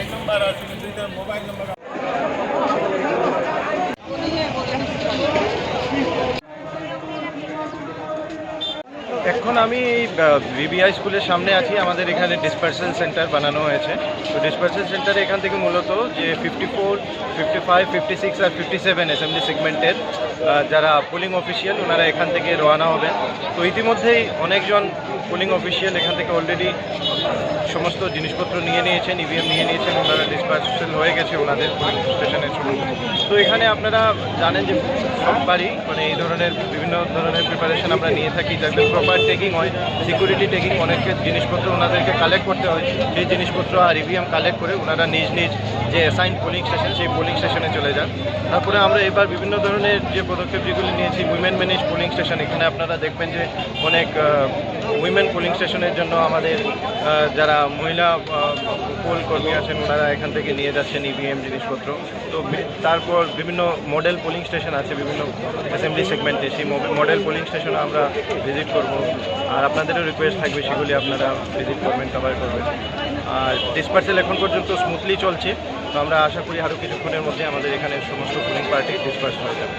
Side number mobile number এখন আমি BBI স্কুলের সামনে আছি। আমাদের এখানে ডিসপার্সেল সেন্টার বানানো হয়েছে। তো ডিসপার্সেল সেন্টারে এখান থেকে মূলত যে fifty four fifty five fifty six আর ফিফটি সেভেন অ্যাসেম্বলি সেগমেন্টের যারা পোলিং অফিসিয়াল ওনারা এখান থেকে রওনা হবেন। তো ইতিমধ্যেই অনেকজন পোলিং অফিসিয়াল এখান থেকে অলরেডি সমস্ত জিনিসপত্র নিয়ে নিয়েছেন ইভিএম নিয়ে নিয়েছেন, ওনারা ডিসপার্সেল হয়ে গেছে ওনাদের পোলিং স্টেশনের তো এখানে আপনারা জানেন যে সববারই মানে এই ধরনের বিভিন্ন ধরনের প্রিপারেশন আমরা নিয়ে থাকি, যাতে প্রপার টেকিং হয় সিকিউরিটি টেকিং অনেক জিনিসপত্র ওনাদেরকে কালেক্ট করতে হয়। সেই জিনিসপত্র আর ইভিএম কালেক্ট করে ওনারা নিজ নিজ যে অ্যাসাইন পোলিং স্টেশন সেই পোলিং স্টেশনে চলে যান। তারপরে আমরা এবার বিভিন্ন ধরনের যে পদক্ষেপ যেগুলি নিয়েছি উইমেন ম্যানেজ পোলিং স্টেশন এখানে আপনারা দেখবেন যে অনেক উইমেন পোলিং স্টেশনের জন্য আমাদের যারা মহিলা পোল কর্মী আছেন, ওনারা এখান থেকে নিয়ে যাচ্ছেন ইভিএম জিনিসপত্র। তো তারপর বিভিন্ন মডেল পোলিং স্টেশন আছে বিভিন্ন অ্যাসেম্বলি সেগমেন্টে সেই মডেল পোলিং স্টেশনে আমরা ভিজিট করব। আর আপনাদেরও রিকোয়েস্ট থাকবে সেগুলি আপনারা ভিজিট করবেন কভার করবেন। আর ডিসপার্সেল এখন পর্যন্ত স্মুথলি চলছে। তো আমরা আশা করি আরও কিছুক্ষণের মধ্যে আমাদের এখানে সমস্ত পোলিং পার্টি ডিসপার্স হয়ে যাবে।